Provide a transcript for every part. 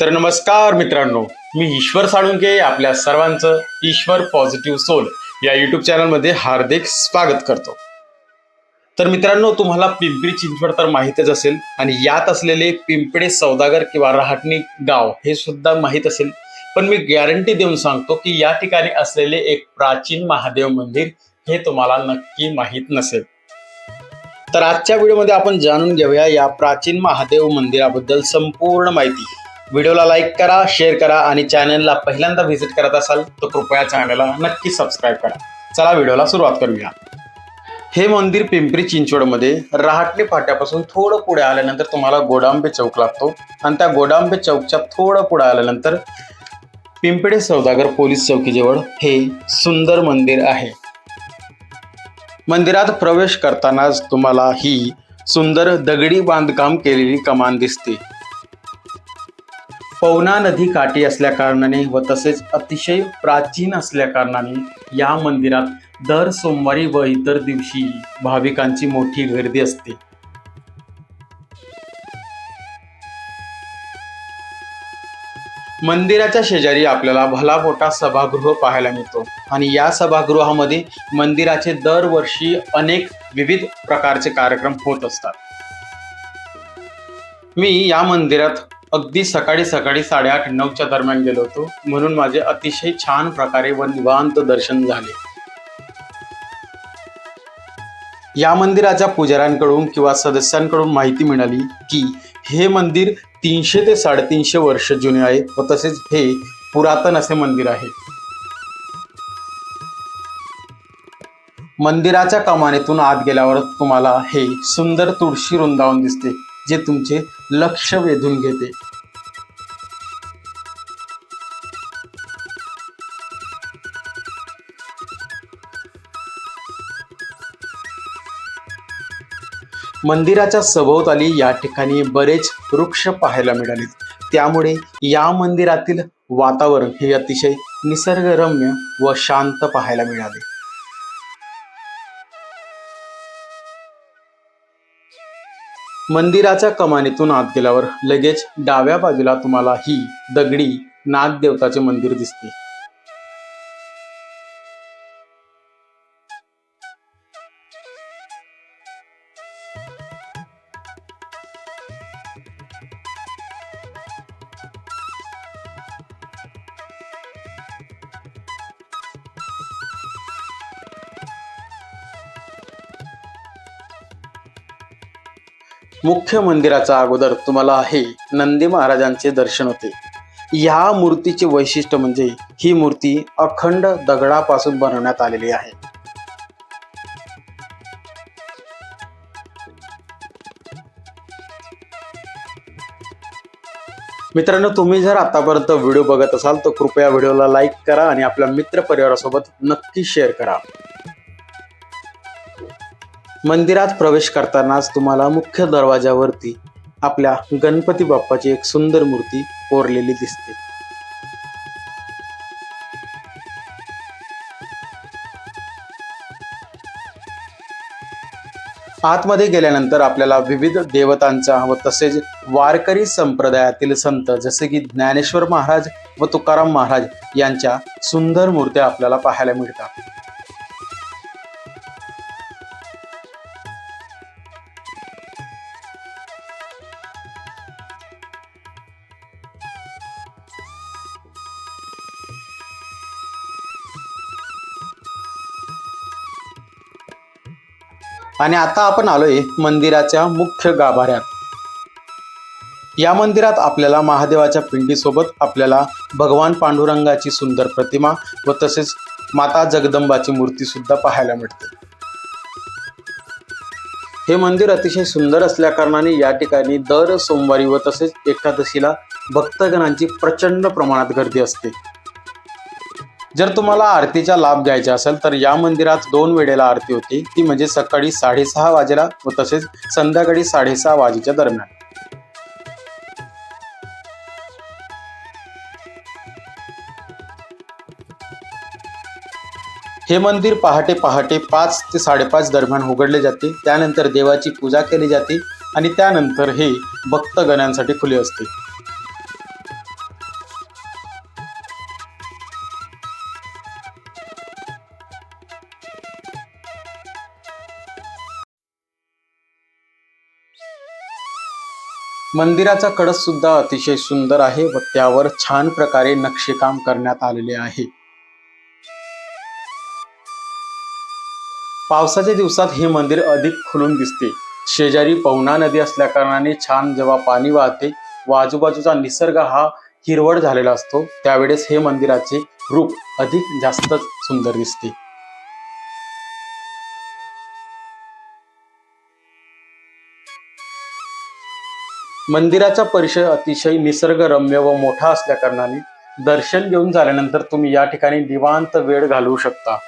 तर नमस्कार मित्रांनो मी ईश्वर साळुंके आपल्या सर्वांचं ईश्वर पॉझिटिव्ह सोल या युट्यूब चॅनलमध्ये हार्दिक स्वागत करतो. तर मित्रांनो तुम्हाला पिंपरी चिंचवड तर माहीतच असेल आणि यात असलेले पिंपळे सौदागर किंवा रहाटणी गाव हे सुद्धा माहीत असेल. पण मी गॅरंटी देऊन सांगतो की या ठिकाणी असलेले एक प्राचीन महादेव मंदिर हे तुम्हाला नक्की माहीत नसेल. तर आजच्या व्हिडिओमध्ये आपण जाणून घेऊया या प्राचीन महादेव मंदिराबद्दल संपूर्ण माहिती. व्हिडिओला लाईक करा शेअर करा आणि चॅनलला पहिल्यांदा व्हिजिट करत असाल तर कृपया चॅनलला नक्की सबस्क्राईब करा. चला व्हिडिओला सुरुवात करूया. हे मंदिर पिंपरी चिंचवडमध्ये रहाटणे फाट्यापासून थोडं पुढे आल्यानंतर तुम्हाला गोडांबे चौक लागतो. आणि त्या गोडांबे चौकच्या थोडं पुढे आल्यानंतर पिंपळे सौदागर पोलीस चौकीजवळ हे सुंदर मंदिर आहे. मंदिरात प्रवेश करतानाच तुम्हाला ही सुंदर दगडी बांधकाम केलेली कमान दिसते. पवना नदी काठी असल्या कारणाने व तसेच अतिशय प्राचीन असल्या कारणाने या मंदिरात दर सोमवारी व इतर दिवशी भाविकांची मोठी गर्दी असते. मंदिराच्या शेजारी आपल्याला भला मोठा सभागृह पाहायला मिळतो आणि या सभागृहामध्ये मंदिराचे दरवर्षी अनेक विविध प्रकारचे कार्यक्रम होत असतात. मी या मंदिरात अगदी सकाळी सकाळी साडेआठ नऊच्या दरम्यान गेलो होतो. म्हणून माझे अतिशय छान प्रकारे व निवांत दर्शन झाले. या मंदिराच्या पुजाऱ्यांकडून किंवा सदस्यांकडून माहिती मिळाली की हे मंदिर तीनशे ते साडेतीनशे वर्ष जुने आहे व तसेच हे पुरातन असे मंदिर आहे. मंदिराच्या कमानीतून आत गेल्यावर तुम्हाला हे सुंदर तुळशी वृंदावन दिसते. जे तुमचे लक्ष वेधून घेते. मंदिराच्या सभोवताली या ठिकाणी बरेच वृक्ष पाहायला मिळाले. त्यामुळे या मंदिरातील वातावरण हे अतिशय निसर्गरम्य व शांत पाहायला मिळाले. मंदिराच्या कमानीतून आत गेल्यावर लगेच डाव्या बाजूला तुम्हाला ही दगडी नागदेवताचे मंदिर दिसते. मुख्य मंदिराच्या अगोदर तुम्हाला हे नंदी महाराजांचे दर्शन होते. या मूर्तीचे वैशिष्ट्य म्हणजे ही मूर्ती अखंड दगडापासून बनवण्यात आलेली आहे. मित्रांनो तुम्ही जर आतापर्यंत व्हिडिओ बघत असाल तर कृपया व्हिडिओला लाईक करा आणि आपल्या मित्र परिवारासोबत नक्की शेअर करा. मंदिरात प्रवेश करतानाच तुम्हाला मुख्य दरवाजावरती आपल्या गणपती बाप्पाची एक सुंदर मूर्ती कोरलेली दिसते. आतमध्ये गेल्यानंतर आपल्याला विविध देवतांचा व तसेच वारकरी संप्रदायातील संत जसे की ज्ञानेश्वर महाराज व तुकाराम महाराज यांच्या सुंदर मूर्त्या आपल्याला पाहायला मिळतात. आणि आता आपण आलोय मंदिराच्या मुख्य गाभाऱ्यात. या मंदिरात आपल्याला महादेवाच्या पिंडीसोबत आपल्याला भगवान पांडुरंगाची सुंदर प्रतिमा व तसेच माता जगदंबाची मूर्ती सुद्धा पाहायला मिळते. हे मंदिर अतिशय सुंदर असल्याकारणाने या ठिकाणी दर सोमवारी व तसेच एकादशीला भक्तगणांची प्रचंड प्रमाणात गर्दी असते. जर तुम्हाला आरतीचा लाभ घ्यायचा असेल तर या मंदिरात दोन वेळेला आरती होती. ती म्हणजे सकाळी साडेसहा वाजेला व तसेच संध्याकाळी साडेसहा वाजेच्या दरम्यान. हे मंदिर पहाटे पहाटे पाच ते साडेपाच दरम्यान उघडले जाते. त्यानंतर देवाची पूजा केली जाते आणि त्यानंतर हे भक्तगणांसाठी खुले असते. मंदिराचा कडस सुद्धा अतिशय सुंदर आहे व त्यावर छान प्रकारे नक्षीकाम करण्यात आलेले आहे. पावसाच्या दिवसात हे मंदिर अधिक खुलून दिसते. शेजारी पवना नदी असल्याकारणाने छान जेव्हा पाणी वाहते व आजूबाजूचा निसर्ग हा हिरवळ झालेला असतो त्यावेळेस हे मंदिराचे रूप अधिक जास्तच सुंदर दिसते. मंदिराचा परिसर अतिशय निसर्गरम्य व मोठा असल्याकारणाने दर्शन घेऊन झाल्यानंतर तुम्ही या ठिकाणी निवांत वेळ घालवू शकता.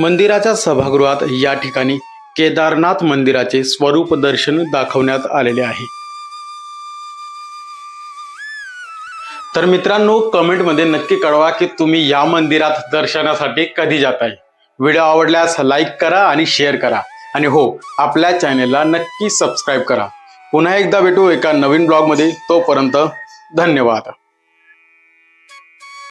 मंदिराच्या सभागृहात या ठिकाणी केदारनाथ मंदिराचे स्वरूप दर्शन दाखवण्यात आलेले आहे. तर मित्रांनो कमेंटमध्ये नक्की कळवा की तुम्ही या मंदिरात दर्शनासाठी कधी जाताय. व्हिडिओ आवडल्यास लाईक करा आणि शेअर करा. आणि हो आपल्या चॅनेलला नक्की सबस्क्राईब करा. पुन्हा एकदा भेटू एका नवीन ब्लॉगमध्ये. तोपर्यंत धन्यवाद.